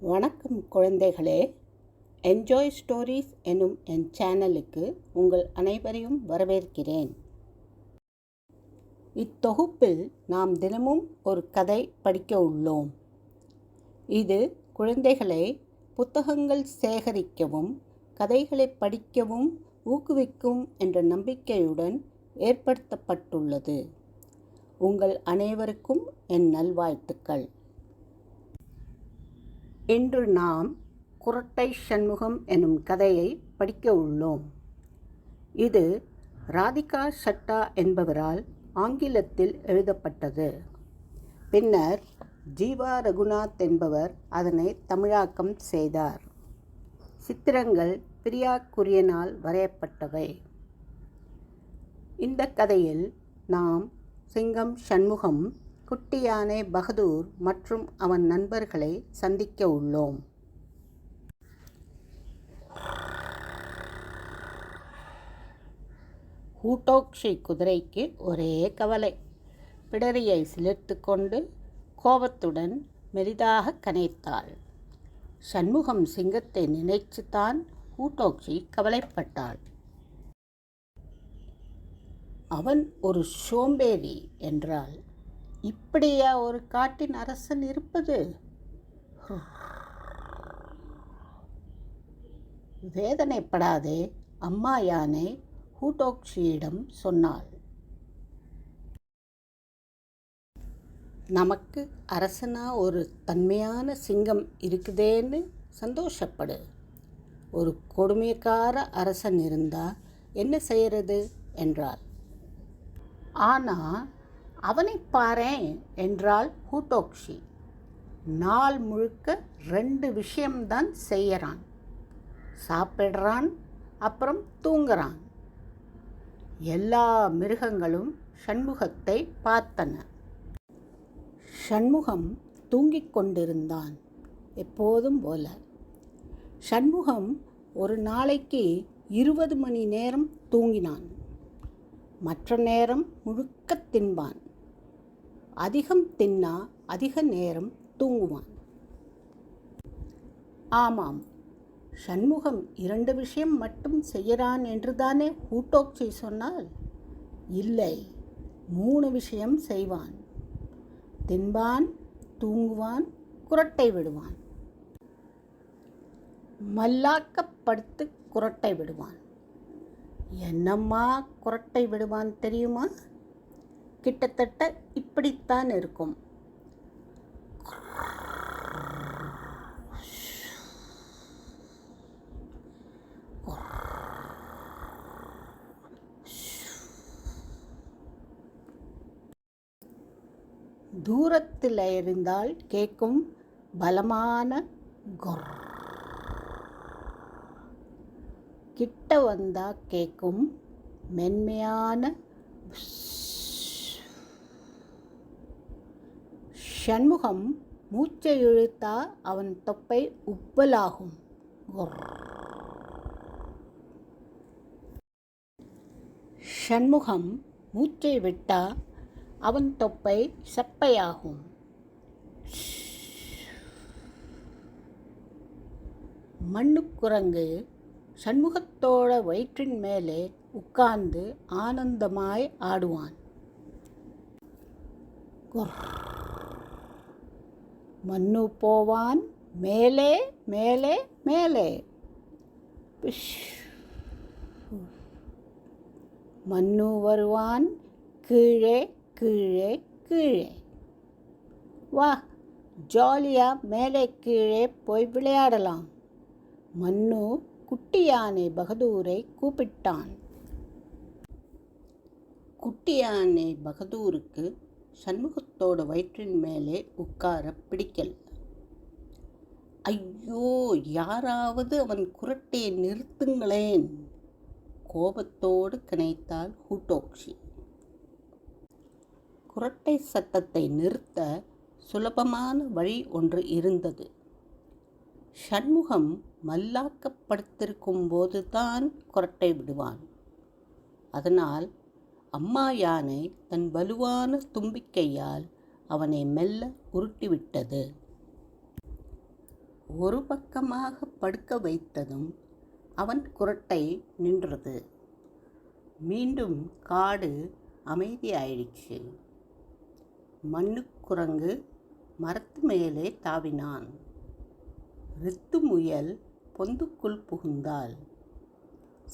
வணக்கம் குழந்தைகளே. Enjoy stories எனும் என் சேனலுக்கு உங்கள் அனைவரையும் வரவேற்கிறேன். இத்தொகுப்பில் நாம் தினமும் ஒரு கதை படிக்க உள்ளோம். இது குழந்தைகளை புத்தகங்கள் சேகரிக்கவும் கதைகளை படிக்கவும் ஊக்குவிக்கும் என்ற நம்பிக்கையுடன் ஏற்படுத்தப்பட்டுள்ளது. உங்கள் அனைவருக்கும் என் நல்வாழ்த்துக்கள். இன்று நாம் குரட்டை சண்முகம் எனும் கதையை படிக்க உள்ளோம். இது ராதிகா ஷட்டா என்பவரால் ஆங்கிலத்தில் எழுதப்பட்டது. பின்னர் ஜீவா ரகுநாத் என்பவர் அதனை தமிழாக்கம் செய்தார். சித்திரங்கள் பிரியா குரியனால் வரையப்பட்டவை. இந்த கதையில் நாம் சிங்கம் சண்முகம் குட்டி யானை பகதூர் மற்றும் அவன் நண்பர்களை சந்திக்க உள்ளோம். ஹூட்டோக்ஷி குதிரைக்கு ஒரே கவலை. பிடரியை சிலிர்த்து கொண்டு கோபத்துடன் மெலிதாக கனைத்தாள். சண்முகம் சிங்கத்தை நினைச்சுத்தான் ஹூட்டோக்ஷி கவலைப்பட்டாள். அவன் ஒரு சோம்பேறி என்றாள். இப்படியா ஒரு காட்டின் அரசன் இருப்பது? வேதனைப்படாதே அம்மா யானை ஹூட்டோக்ஷியிடம் சொன்னாள். நமக்கு அரசனா ஒரு தன்மையான சிங்கம் இருக்குதேன்னு சந்தோஷப்படு. ஒரு கொடுமைக்கார அரசன் இருந்தா என்ன செய்யறது? என்றாள். ஆனால் அவனை பாரேன் என்றாள் ஹூட்டோக்ஷி. நாள் முழுக்க ரெண்டு விஷயம்தான் செய்யறான். சாப்பிடுறான் அப்புறம் தூங்குறான். எல்லா மிருகங்களும் சண்முகத்தை பார்த்தன. சண்முகம் தூங்கிக் கொண்டிருந்தான் எப்போதும் போல. சண்முகம் ஒரு நாளைக்கு இருபது மணி நேரம் தூங்கினான். மற்ற நேரம் முழுக்க தின்பான். அதிகம் தின்னா அதிக நேரம் தூங்குவான். ஆமாம் சண்முகம் இரண்டு விஷயம் மட்டும் செய்கிறான் என்றுதானே ஹூட்டோக்சி சொன்னால்? இல்லை மூணு விஷயம் செய்வான். தின்பான் தூங்குவான் குரட்டை விடுவான். மல்லாக்கப்படுத்து குரட்டை விடுவான். என்னம்மா குரட்டை விடுவான் தெரியுமா? கிட்டத்தட்ட இப்படித்தான் இருக்கும். தூரத்தில் இருந்தால் கேட்கும் பலமான கொர். கிட்ட வந்தா கேட்கும் மென்மையான ஷண்முகம் மூச்சை இழுத்தா அவன் தொப்பை உப்பலாகும். சண்முகம் மூச்சை விட்டா அவன் தொப்பை செப்பையாகும். மண்ணுக்குரங்கு சண்முகத்தோட வயிற்றின் மேலே உட்கார்ந்து ஆனந்தமாய் ஆடுவான். மண்ணு போவான். மேலே மேலே மேலே. மண்ணு வருவான். கீழே கீழே கீழே. வா ஜாலியாக மேலே கீழே போய் விளையாடலாம். மண்ணு குட்டி யானை பகதூரை கூப்பிட்டான். குட்டி யானை பகதூருக்கு சண்முகத்தோட வயிற்றின் மேலே உட்கார பிடிக்கல். ஐயோ யாராவது அவன் குரட்டையை நிறுத்துங்களேன் கோபத்தோடு கிணைத்தாள் ஹூட்டோக்ஷி. குரட்டை சத்தத்தை நிறுத்த சுலபமான வழி ஒன்று இருந்தது. சண்முகம் மல்லாக்கப்படுத்திருக்கும் போதுதான் குரட்டை விடுவான். அதனால் அம்மா யானை தன் வலுவான தும்பிக்கையால் அவனை மெல்ல உருட்டிவிட்டது. ஒரு பக்கமாக படுக்க வைத்ததும் அவன் குரட்டை நின்றது. மீண்டும் காடு அமைதியாயிடுச்சு. மண்ணுக்குரங்கு மரத்து மேலே தாவினான். ரித்து முயல் பொந்துக்குள் புகுந்தாள்.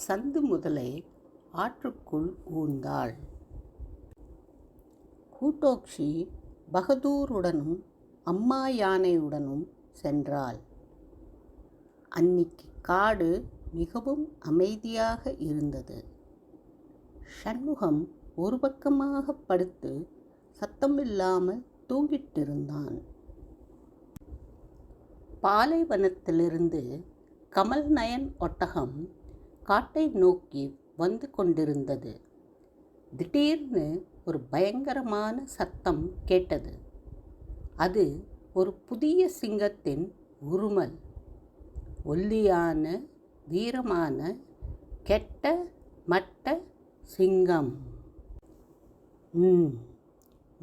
சந்து முதலை ஆற்றுக்குள் ஊர்ந்தாள். கூட்டோக்ஷி பகதூருடனும் அம்மா யானையுடனும் சென்றாள். அன்னிக்கு காடு மிகவும் அமைதியாக இருந்தது. சண்முகம் ஒரு பக்கமாக படுத்து சத்தமில்லாமல் தூங்கிட்டிருந்தான். பாலைவனத்திலிருந்து கமல் நயன் ஒட்டகம் காட்டை நோக்கி வந்து கொண்டிருந்தது. திடீர்னு ஒரு பயங்கரமான சத்தம் கேட்டது. அது ஒரு புதிய சிங்கத்தின் உருமல். ஒல்லியான வீரமான கெட்ட மட்ட சிங்கம்.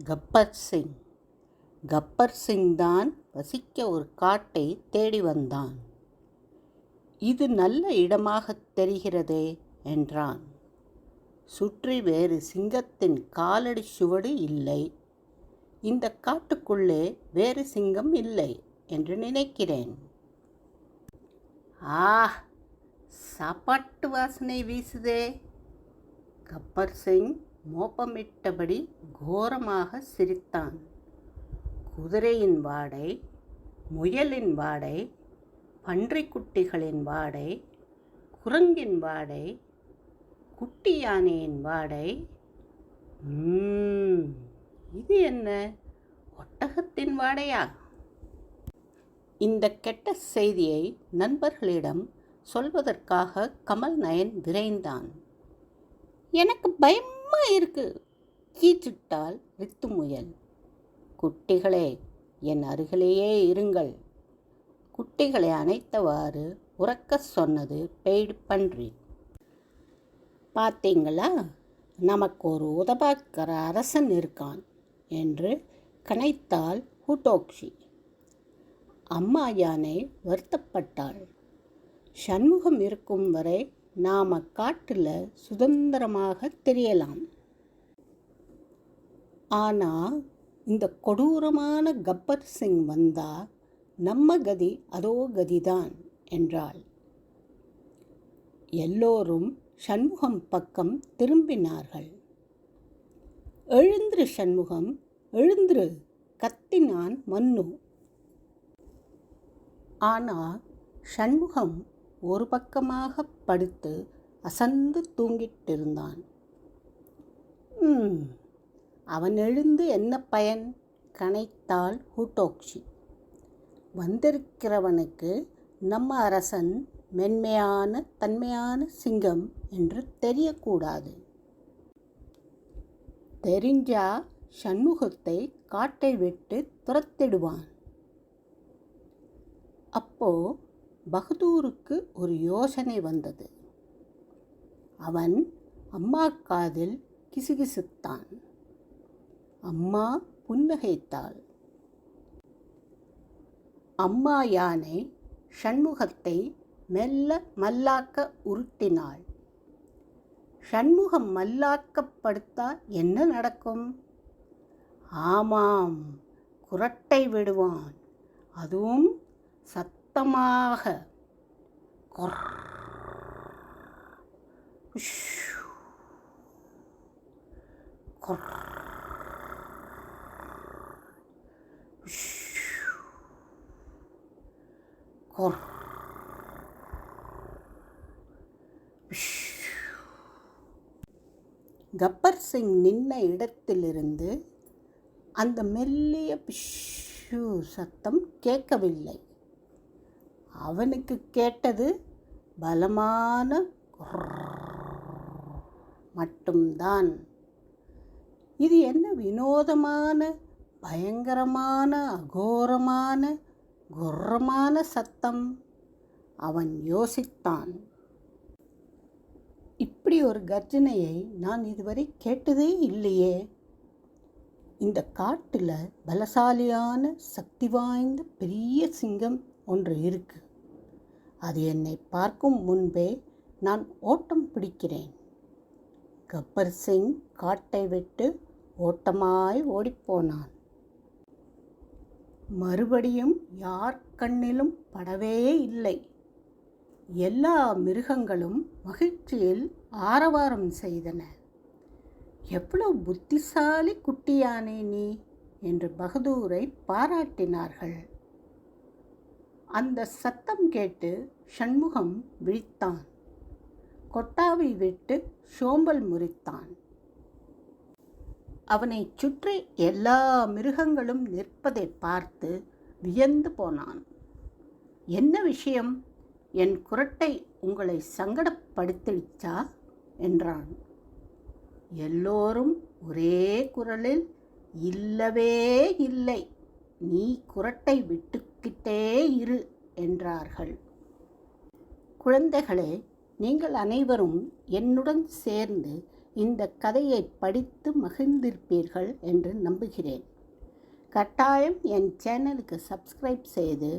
கப்பர் சிங். கப்பர் சிங் தான் வசிக்க ஒரு காட்டை தேடி வந்தான். இது நல்ல இடமாகத் தெரிகிறதே. என்றான். சுற்றி வேறு சிங்கத்தின் காலடி சுவடு இல்லை. இந்த காட்டுக்குள்ளே வேறு சிங்கம் இல்லை என்று நினைக்கிறேன். ஆ சாப்பாட்டு வாசனை வீசுதே. கப்பர் சிங் மோப்பமிட்டபடி கோரமாக சிரித்தான். குதிரையின் வாடை முயலின் வாடை பன்றிக்குட்டிகளின் வாடை குரங்கின் வாடை குட்டி யானையின் வாடை இது என்ன? ஒட்டகத்தின் வாடையா? இந்த கெட்ட செய்தியை நண்பர்களிடம் சொல்வதற்காக கமல் நயன் விரைந்தான். எனக்கு பயமா இருக்கு கீச்சிட்டால் ரித்து முயல். குட்டிகளே என் அருகிலேயே இருங்கள். குட்டிகளை அணைத்தவாறு உறக்கச் சொன்னது பெய்டு பன்றி. பார்த்தீங்களா? நமக்கு ஒரு உதபாக்கிற அரசன் இருக்கான் என்று கனைத்தாள் ஹூட்டோக்ஷி. அம்மா யானை வருத்தப்பட்டாள். சண்முகம் இருக்கும் வரை நாம காட்டில் சுதந்திரமாக தெரியலாம். ஆனால் இந்த கொடூரமான கப்பர் சிங் வந்தா நம்ம கதி அதோ கதிதான் என்றாள். எல்லோரும் சண்முகம் பக்கம் திரும்பினார்கள். எழுந்திரு சண்முகம் எழுந்திரு கத்தினான் மன்னு. ஆனால் சண்முகம் ஒரு பக்கமாக படுத்து அசந்து தூங்கிட்டிருந்தான். அவன் எழுந்து என்ன பயன்? கனைத்தாள் ஹூட்டோக்ஷி. வந்திருக்கிறவனுக்கு நம்ம அரசன் மென்மையான தன்மையான சிங்கம் என்று தெரியக்கூடாது. தெரிஞ்சா சண்முகத்தை காட்டை விட்டு துரத்திடுவான். அப்போ பகதூருக்கு ஒரு யோசனை வந்தது. அவன் அம்மா காதில் கிசுகிசுத்தான். அம்மா புன்னகைத்தாள். அம்மா யானை சண்முகத்தை மெல்ல மல்லாக்க உருட்டினாள். சண்முகம் மல்லாக்கப்படுத்தா என்ன நடக்கும்? ஆமாம் குரட்டை விடுவான். அதுவும் சத்தமாக. கொர் உஷ். கொர் கொர் கப்பர் சிங் நின்ன இடத்திலிருந்து அந்த மெல்லிய பிஷு சத்தம் கேட்கவில்லை. அவனுக்கு கேட்டது பலமான மட்டும்தான். இது என்ன வினோதமான பயங்கரமான அகோரமான குர்ரமான சத்தம் அவன் யோசித்தான். இப்படி ஒரு கர்ஜனையை நான் இதுவரை கேட்டதே இல்லையே. இந்த காட்டில் பலசாலியான சக்தி வாய்ந்த பெரிய சிங்கம் ஒன்று இருக்கு. அது என்னை பார்க்கும் முன்பே நான் ஓட்டம் பிடிக்கிறேன். கப்பர் சிங் காட்டை விட்டு ஓட்டமாய் ஓடிப்போனான் மறுபடியும் யார் கண்ணிலும் படவே இல்லை. எல்லா மிருகங்களும் மகிழ்ச்சியில் ஆரவாரம் செய்தன. எவ்வளோ புத்திசாலி குட்டியானே நீ என்று பகதூரை பாராட்டினார்கள். அந்த சத்தம் கேட்டு சண்முகம் விழித்தான். கொட்டாவை விட்டு சோம்பல் முறித்தான். அவனைச் சுற்றி எல்லா மிருகங்களும் நிற்பதை பார்த்து வியந்து போனான். என்ன விஷயம்? என் குரட்டை உங்களை சங்கடப்படுத்திடுச்சா? என்றான். எல்லோரும் ஒரே குரலில் இல்லவே இல்லை நீ குரட்டை விட்டுக்கிட்டே இரு என்றார்கள். குழந்தைகளே நீங்கள் அனைவரும் என்னுடன் சேர்ந்து இந்த கதையை படித்து மகிழ்ந்திருப்பீர்கள் என்று நம்புகிறேன். கட்டாயம் என் சேனலுக்கு சப்ஸ்கிரைப் செய்து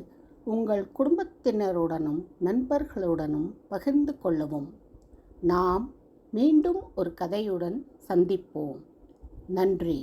உங்கள் குடும்பத்தினருடனும் நண்பர்களுடனும் பகிர்ந்து கொள்ளவும். நாம் மீண்டும் ஒரு கதையுடன் சந்திப்போம். நன்றி.